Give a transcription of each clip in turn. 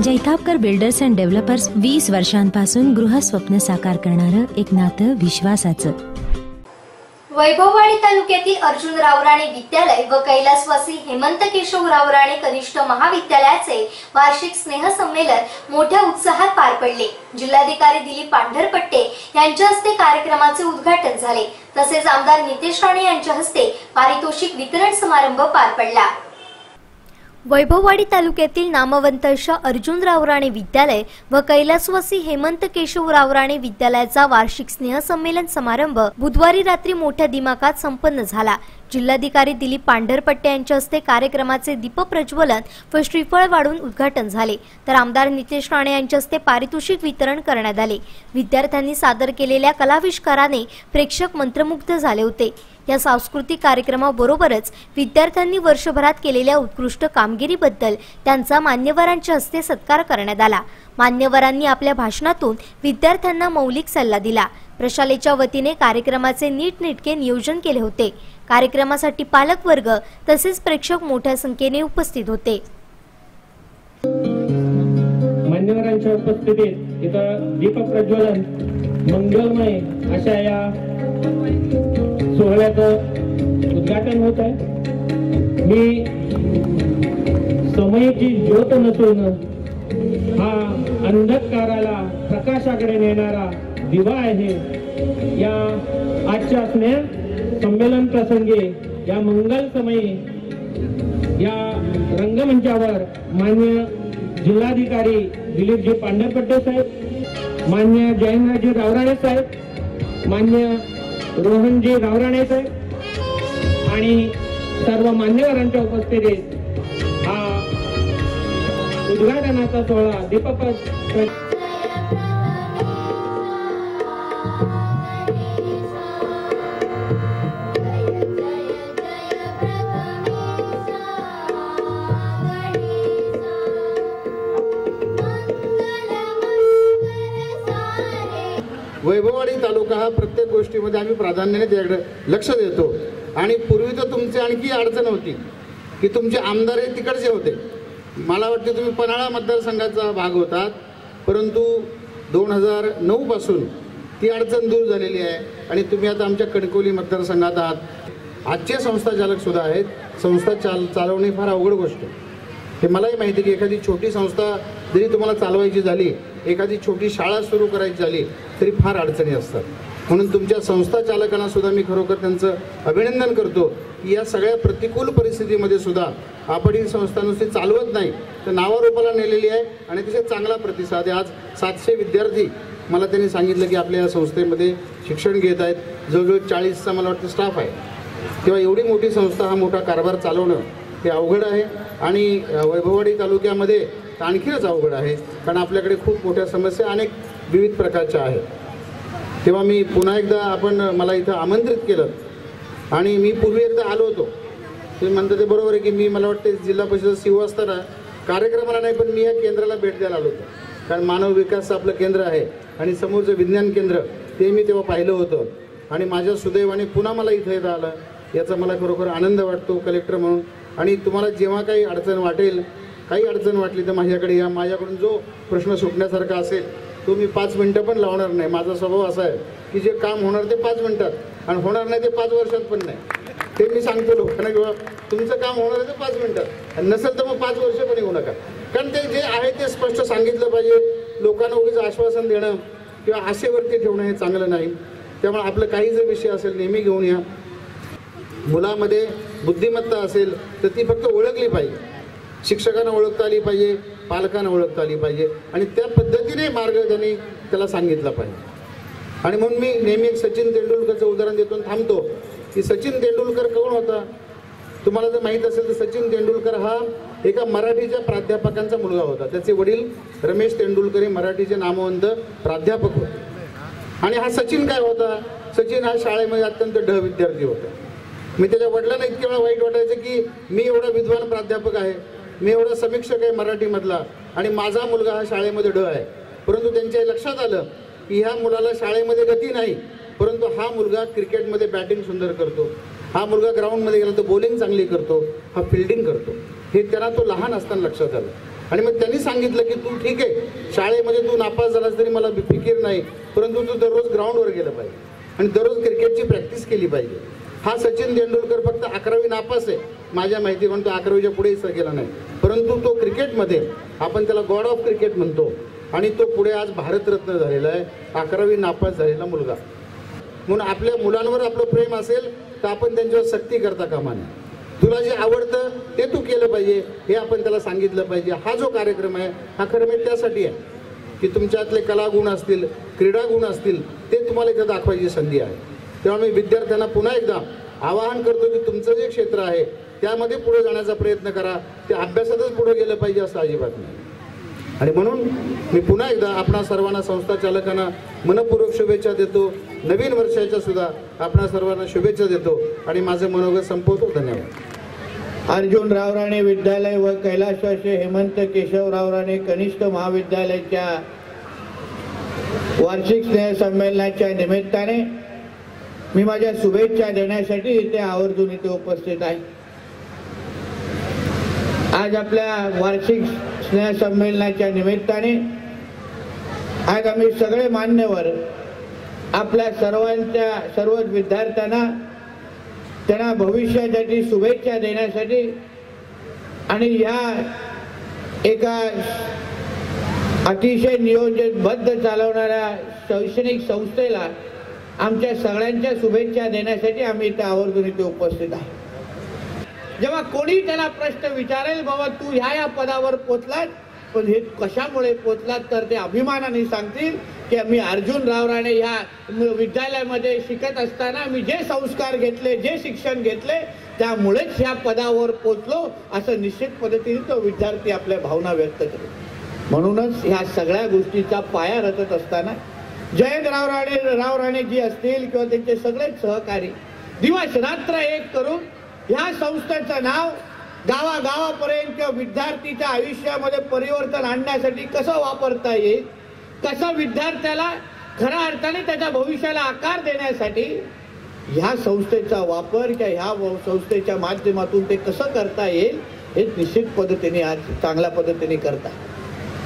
Jaitapkar builders and developers वीस वर्षांपासून गृहस्वप्न साकार करणारं एक नातं विश्वासाचं. वैभववाडी तालुक्यातील अर्जुन रावराणे विद्यालय व कैलासवासी हेमंत केशव रावराणे कनिष्ठ महाविद्यालयाचे वार्षिक स्नेहसंमेलन मोठ्या उत्साहात पार पडले. जिल्हाधिकारी दिलीप पांढरपट्टे यांच्या हस्ते कार्यक्रमाचे उद्घाटन झाले. तसेच आमदार नितेश राणे यांच्या हस्ते पारितोषिक वितरण समारंभ पार पडला. वैभववाडी तालुक्यातील नामवंत अशा अर्जुन रावराणे विद्यालय व कैलासवासी हेमंत केशव रावराणे विद्यालयाचा वार्षिक स्नेहसंमेलन समारंभ बुधवारी रात्री मोठ्या दिमाकात संपन्न झाला. जिल्हाधिकारी दिलीप पांढरपट्टे यांच्या हस्ते कार्यक्रमाचे दीप प्रज्वलन व श्रीफळ वाढून उद्घाटन झाले. तर आमदार नितेश राणे यांच्या हस्ते पारितोषिक वितरण करण्यात आले. विद्यार्थ्यांनी सादर केलेल्या कलाविष्काराने प्रेक्षक मंत्रमुग्ध झाले होते. या सांस्कृतिक कार्यक्रमाबरोबरच विद्यार्थ्यांनी वर्षभरात केलेल्या उत्कृष्ट कामगिरीबद्दल त्यांचा मान्यवरांच्या हस्ते सत्कार करण्यात आला. मान्यवरांनी आपल्या भाषणातून विद्यार्थ्यांना मौलिक सल्ला दिला. प्रशालेच्या वतीने कार्यक्रमाचे नीटनेटके नियोजन केले होते. कार्यक्रमासाठी पालकवर्ग तसेच प्रेक्षक मोठ्या संख्येने उपस्थित होते. मान्यवरांच्या उपस्थितीत इथं दीपक प्रज्वलन मंगलमय अशा या सोहळ्याचं उद्घाटन होत आहे. मी समयीची ज्योत नसून हा अंधकाराला प्रकाशाकडे नेणारा दिवा आहे. या आजच्या स्नेह संमेलन प्रसंगी या मंगल समयी या रंगमंचावर मान्य जिल्हाधिकारी दिलीपजी पांढरपट्टे साहेब मान्य जयंतराजे रावराणे साहेब मान्य रोहनजी रावराणे साहेब आणि सर्व मान्यवरांच्या उपस्थितीत हा उद्घाटनाचा सोहळा दीपक लोक हा प्रत्येक गोष्टीमध्ये आम्ही प्राधान्याने त्याकडे लक्ष देतो. आणि पूर्वी तर तुमची आणखी अडचण होती की तुमचे आमदार हे तिकडचे होते. मला वाटते तुम्ही पन्हाळा मतदारसंघाचा भाग होतात परंतु दोन हजार नऊपासून ती अडचण दूर झालेली आहे आणि तुम्ही आता आमच्या कणकवली मतदारसंघात आहात. आजचे संस्थाचालक सुद्धा आहेत. संस्था चाल चालवणे फार अवघड गोष्ट आहे. हे मलाही माहिती आहे की एखादी छोटी संस्था जरी तुम्हाला चालवायची झाली एखादी छोटी शाळा सुरू करायची झाली तरी फार अडचणी असतात. म्हणून तुमच्या संस्था चालकांना सुद्धा मी खरोखर त्यांचं अभिनंदन करतो की या सगळ्या प्रतिकूल परिस्थितीमध्ये सुद्धा आपण ही संस्था नुसती चालवत नाही तर नावारूपाला नेलेली आहे आणि अतिशय चांगला प्रतिसाद आहे. आज सातशे विद्यार्थी मला त्यांनी सांगितलं की आपल्या या संस्थेमध्ये शिक्षण घेत आहेत. जवळजवळ चाळीसचा मला वाटतं स्टाफ आहे. तेव्हा एवढी मोठी संस्था हा मोठा कारभार चालवणं हे अवघड आहे. आणि वैभववाडी तालुक्यामध्ये आणखीनच अवघड आहे कारण आपल्याकडे खूप मोठ्या समस्या अनेक विविध प्रकारच्या आहेत. तेव्हा मी पुन्हा एकदा आपण मला इथं आमंत्रित केलं. आणि मी पूर्वी एकदा आलो होतो. तुम्ही म्हणता ते बरोबर आहे की मी मला वाटते जिल्हा परिषद सीओ असताना कार्यक्रमाला नाही पण मी या केंद्राला भेट द्यायला आलो होतो. कारण मानव विकासचं आपलं केंद्र आहे आणि समोरचं विज्ञान केंद्र ते मी तेव्हा पाहिलं होतं. आणि माझ्या सुदैवाने पुन्हा मला इथं येता आलं. याचा मला खरोखर आनंद वाटतो कलेक्टर म्हणून. आणि तुम्हाला जेव्हा काही अडचण वाटेल काही अडचण वाटली तर माझ्याकडे या. माझ्याकडून जो प्रश्न सुटण्यासारखा असेल तो मी पाच मिनटं पण लावणार नाही. माझा स्वभाव असा आहे की जे काम होणार ते पाच मिनटात आणि होणार नाही ते पाच वर्षात पण नाही. ते मी सांगतो लोकांना किंवा तुमचं काम होणार आहे ते पाच मिनटात आणि नसेल तर मग पाच वर्ष पण येऊ नका. कारण ते जे आहे ते स्पष्ट सांगितलं पाहिजे. लोकांना उगीच आश्वासन देणं किंवा आशेवरती ठेवणं हे चांगलं नाही. त्यामुळे आपलं काही जर विषय असेल नेहमी घेऊन या. मुलामध्ये बुद्धिमत्ता असेल तर ती फक्त ओळखली पाहिजे. शिक्षकांना ओळखता आली पाहिजे पालकांना ओळखता आली पाहिजे आणि त्या पद्धतीने मार्ग त्यांनी त्याला सांगितला पाहिजे. आणि म्हणून मी नेहमी एक सचिन तेंडुलकरचं उदाहरण देतो थांबतो की सचिन तेंडुलकर कोण होता? तुम्हाला जर माहीत असेल तर सचिन तेंडुलकर हा एका मराठीच्या प्राध्यापकांचा मुलगा होता. त्याचे वडील रमेश तेंडुलकर हे मराठीचे नामवंत प्राध्यापक होते. आणि हा सचिन काय होता? सचिन हा शाळेमध्ये अत्यंत ढ विद्यार्थी होता. मी त्याच्या वडिलांना इतके वेळा वाईट वाटायचं की मी एवढा विद्वान प्राध्यापक आहे. मी एवढा समीक्षक आहे मराठीमधला आणि माझा मुलगा हा शाळेमध्ये ढ आहे. परंतु त्यांच्या लक्षात आलं की ह्या मुलाला शाळेमध्ये गती नाही. परंतु हा मुलगा क्रिकेटमध्ये बॅटिंग सुंदर करतो. हा मुलगा ग्राउंडमध्ये गेला तर बॉलिंग चांगली करतो. हा फिल्डिंग करतो. हे त्यांना तो लहान असताना लक्षात आलं. आणि मग त्यांनी सांगितलं की तू ठीक आहे. शाळेमध्ये तू नापास झालास तरी मला फिकीर नाही. परंतु तू दररोज ग्राउंडवर गेलं पाहिजे. आणि दररोज क्रिकेटची प्रॅक्टिस केली पाहिजे. हा सचिन तेंडुलकर फक्त अकरावी नापास आहे. माझ्या माहिती म्हणतो अकरावीच्या पुढेही सर गेला नाही. परंतु तो क्रिकेटमध्ये आपण त्याला गॉड ऑफ क्रिकेट म्हणतो. आणि तो पुढे आज भारतरत्न झालेला आहे. अकरावी नापास झालेला मुलगा. म्हणून आपल्या मुलांवर आपलं प्रेम असेल तर आपण त्यांच्यावर सक्ती करता कामा नये. तुला जे आवडतं ते तू केलं पाहिजे. हे आपण त्याला सांगितलं पाहिजे. हा जो कार्यक्रम आहे हा खरं म्हणजे त्यासाठी आहे. की तुमच्यातले कलागुण असतील क्रीडा गुण असतील ते तुम्हाला इथं दाखवायची संधी आहे. तेव्हा मी विद्यार्थ्यांना पुन्हा एकदा आवाहन करतो की तुमचं जे क्षेत्र आहे त्यामध्ये पुढे जाण्याचा प्रयत्न करा. ते अभ्यासातच पुढे गेलं पाहिजे असं अजिबात नाही. आणि म्हणून मी पुन्हा एकदा आपणा सर्वांना संस्था चालकांना मनपूर्वक शुभेच्छा देतो. नवीन वर्षाच्या सुद्धा आपणा सर्वांना शुभेच्छा देतो. आणि माझं मनोगत संपवतो. धन्यवाद. अर्जुन रावराणे विद्यालय व कैलासवासी हेमंत केशवराव राणे कनिष्ठ महाविद्यालयाच्या वार्षिक स्नेहसंमेलनाच्या निमित्ताने मी माझ्या शुभेच्छा देण्यासाठी इथे आवर्जून इथे उपस्थित आहे. आज आपल्या वार्षिक स्नेहसंमेलनाच्या निमित्ताने आज आम्ही सगळे मान्यवर आपल्या सर्वांच्या सर्वच विद्यार्थ्यांना त्यांना भविष्यासाठी शुभेच्छा देण्यासाठी आणि ह्या एका अतिशय नियोजनबद्ध चालवणाऱ्या शैक्षणिक संस्थेला आमच्या सगळ्यांच्या शुभेच्छा देण्यासाठी आम्ही इथे आवर्जून इथे उपस्थित आहे. जेव्हा कोणी त्याला प्रश्न विचारेल बाबा तू ह्या या पदावर पोचलात पण हे कशामुळे पोचलात तर ते अभिमानाने सांगतील की मी अर्जुन राव राणे ह्या विद्यालयामध्ये शिकत असताना मी जे संस्कार घेतले जे शिक्षण घेतले त्यामुळेच ह्या पदावर पोचलो असं निश्चित पद्धतीने तो विद्यार्थी आपल्या भावना व्यक्त करेल म्हणूनच ह्या सगळ्या गोष्टीचा पाया रचत असताना जयंत राव राणे राव राणेजी असतील किंवा त्यांचे सगळेच सहकारी दिवस रात्र एक करून ह्या संस्थेचं नाव गावागावापर्यंत किंवा विद्यार्थीच्या आयुष्यामध्ये परिवर्तन आणण्यासाठी कसं वापरता येईल कसं विद्यार्थ्याला खऱ्या अर्थाने त्याच्या भविष्याला आकार देण्यासाठी ह्या संस्थेचा वापर किंवा ह्या संस्थेच्या माध्यमातून ते कसं करता येईल हे निश्चित पद्धतीने आज चांगल्या पद्धतीने करतात.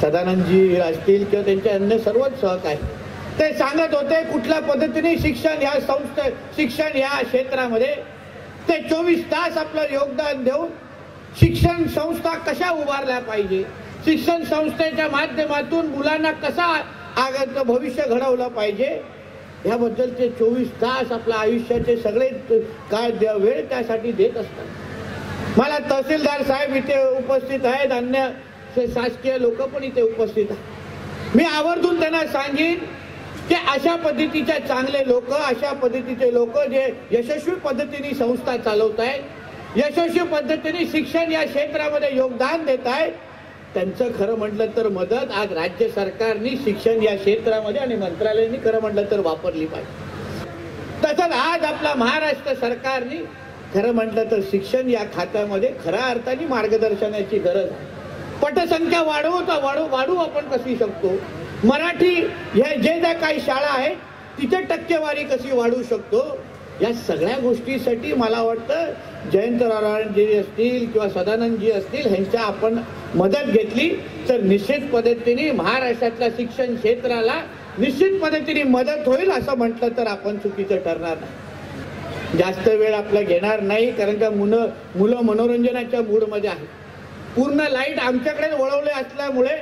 सदानंदजी असतील किंवा त्यांचे अन्य सर्वच सहकारी ते सांगत होते कुठल्या पद्धतीने शिक्षण ह्या संस्थे शिक्षण ह्या क्षेत्रामध्ये? ते चोवीस तास आपलं योगदान देऊन शिक्षण संस्था कशा उभारल्या पाहिजे? शिक्षण संस्थेच्या माध्यमातून मुलांना कसा आगाचं भविष्य घडवलं पाहिजे? याबद्दल ते चोवीस तास आपल्या आयुष्याचे सगळे काळ वेळ त्यासाठी देत असतात. मला तहसीलदार साहेब इथे उपस्थित आहेत अन्य शासकीय लोक पण इथे उपस्थित आहेत. मी आवर्जून त्यांना सांगेन अशा पद्धतीच्या चांगले लोक अशा पद्धतीचे लोक जे यशस्वी पद्धतीने संस्था चालवत आहेत यशस्वी पद्धतीने शिक्षण या क्षेत्रामध्ये योगदान देत आहेत. त्यांचं खरं म्हटलं तर मदत आज राज्य सरकारने शिक्षण या क्षेत्रामध्ये आणि मंत्रालयाने खरं म्हटलं तर वापरली पाहिजे. तसंच आज आपला महाराष्ट्र सरकारने खरं म्हटलं तर शिक्षण या खात्यामध्ये खऱ्या अर्थाने मार्गदर्शनाची गरज आहे. पटसंख्या वाढवू तर वाढू वाढवू आपण कशी शकतो? मराठी ह्या जे ज्या काही शाळा आहेत तिथे टक्केवारी कशी वाढवू शकतो? या सगळ्या गोष्टीसाठी मला वाटतं जयंत नारायणजी असतील किंवा सदानंदजी असतील ह्यांच्या आपण मदत घेतली. तर निश्चित पद्धतीने महाराष्ट्रातल्या शिक्षण क्षेत्राला निश्चित पद्धतीने मदत होईल असं म्हटलं तर आपण चुकीचं ठरणार नाही. जास्त वेळ आपला घेणार नाही कारण का मुलं मुलं मनोरंजनाच्या मूडमध्ये आहेत. पूर्ण लाइट आमच्याकडे वळवले असल्यामुळे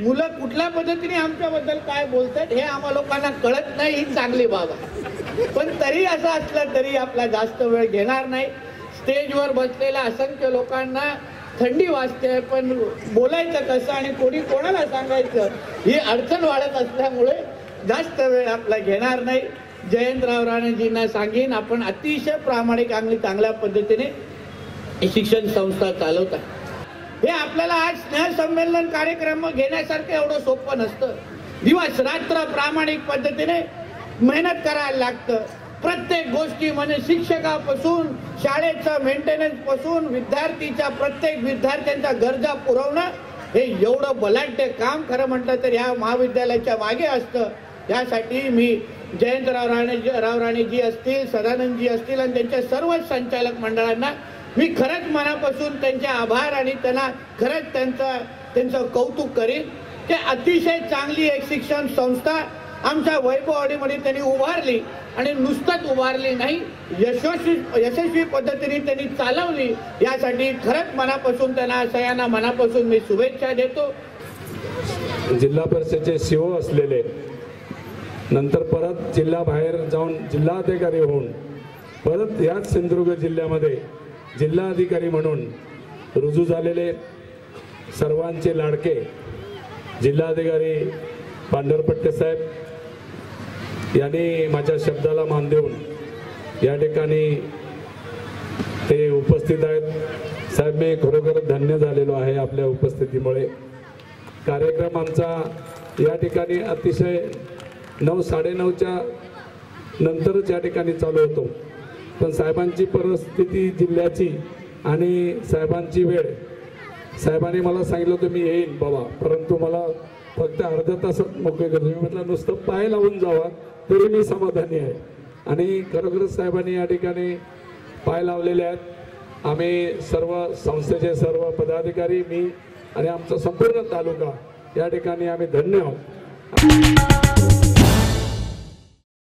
मुलं कुठल्या पद्धतीने आमच्याबद्दल काय बोलतात हे आम्हा लोकांना कळत नाही ही चांगली बाब आहे. पण तरी असं असलं तरी आपला जास्त वेळ घेणार नाही. स्टेजवर बसलेल्या असंख्य लोकांना थंडी वाजते पण बोलायचं कसं आणि कोणी कोणाला सांगायचं ही अडचण वाढत असल्यामुळे जास्त वेळ आपला घेणार नाही. जयंतराव राणेजींना सांगेन आपण अतिशय प्रामाणिक आणि चांगल्या पद्धतीने शिक्षण संस्था चालवत आहे. हे आपल्याला आज स्नेहसंमेलन कार्यक्रम घेण्यासारखं एवढं सोपं नसतं. दिवस रात्र प्रामाणिक पद्धतीने मेहनत करायला लागतं. प्रत्येक गोष्टी म्हणजे शिक्षकापासून शाळेचं मेंटेनन्सपासून विद्यार्थीच्या प्रत्येक विद्यार्थ्यांच्या गरजा पुरवणं हे एवढं बलाढ्य काम खरं म्हटलं तर या महाविद्यालयाच्या मागे असतं. यासाठी मी जयंतराव राणे राव राणेजी असतील सदानंदजी असतील आणि त्यांच्या सर्व संचालक मंडळांना मी खरंच मनापासून त्यांचे आभार आणि त्यांना खरंच त्यांचा त्यांचं कौतुक करीन. ते अतिशय चांगली एक शिक्षण संस्था आमच्या वैभववाडीमध्ये त्यांनी उभारली आणि नुसतंच उभारली नाही यशस्वी यशस्वी पद्धतीने त्यांनी चालवली. यासाठी खरंच मनापासून त्यांना सगळ्यांना मनापासून मी शुभेच्छा देतो. जिल्हा परिषदेचे शिव असलेले नंतर परत जिल्हा बाहेर जाऊन जिल्हाधिकारी होऊन परत याच सिंधुदुर्ग जिल्ह्यामध्ये जिल्हाधिकारी म्हणून रुजू झालेले सर्वांचे लाडके जिल्हाधिकारी पांढरपट्टे साहेब यांनी माझ्या शब्दाला मान देऊन या ठिकाणी ते उपस्थित आहेत. साहेब मी खरोखर धन्य झालेलो आहे आपल्या उपस्थितीमुळे. कार्यक्रम आमचा या ठिकाणी अतिशय नऊ साडेनऊच्या नंतरच या ठिकाणी चालू होतो. पण साहेबांची परिस्थिती जिल्ह्याची आणि साहेबांची वेळ. साहेबांनी मला सांगितलं होतं मी येईन बाबा. परंतु मला फक्त अर्ध्या तासात मोकळे करतो मी म्हटलं नुसतं पाय लावून जावा तरी मी समाधानी आहे. आणि खरोखरच साहेबांनी या ठिकाणी पाय लावलेले आहेत. आम्ही सर्व संस्थेचे सर्व पदाधिकारी मी आणि आमचा संपूर्ण तालुका या ठिकाणी आम्ही धन्य आहोत.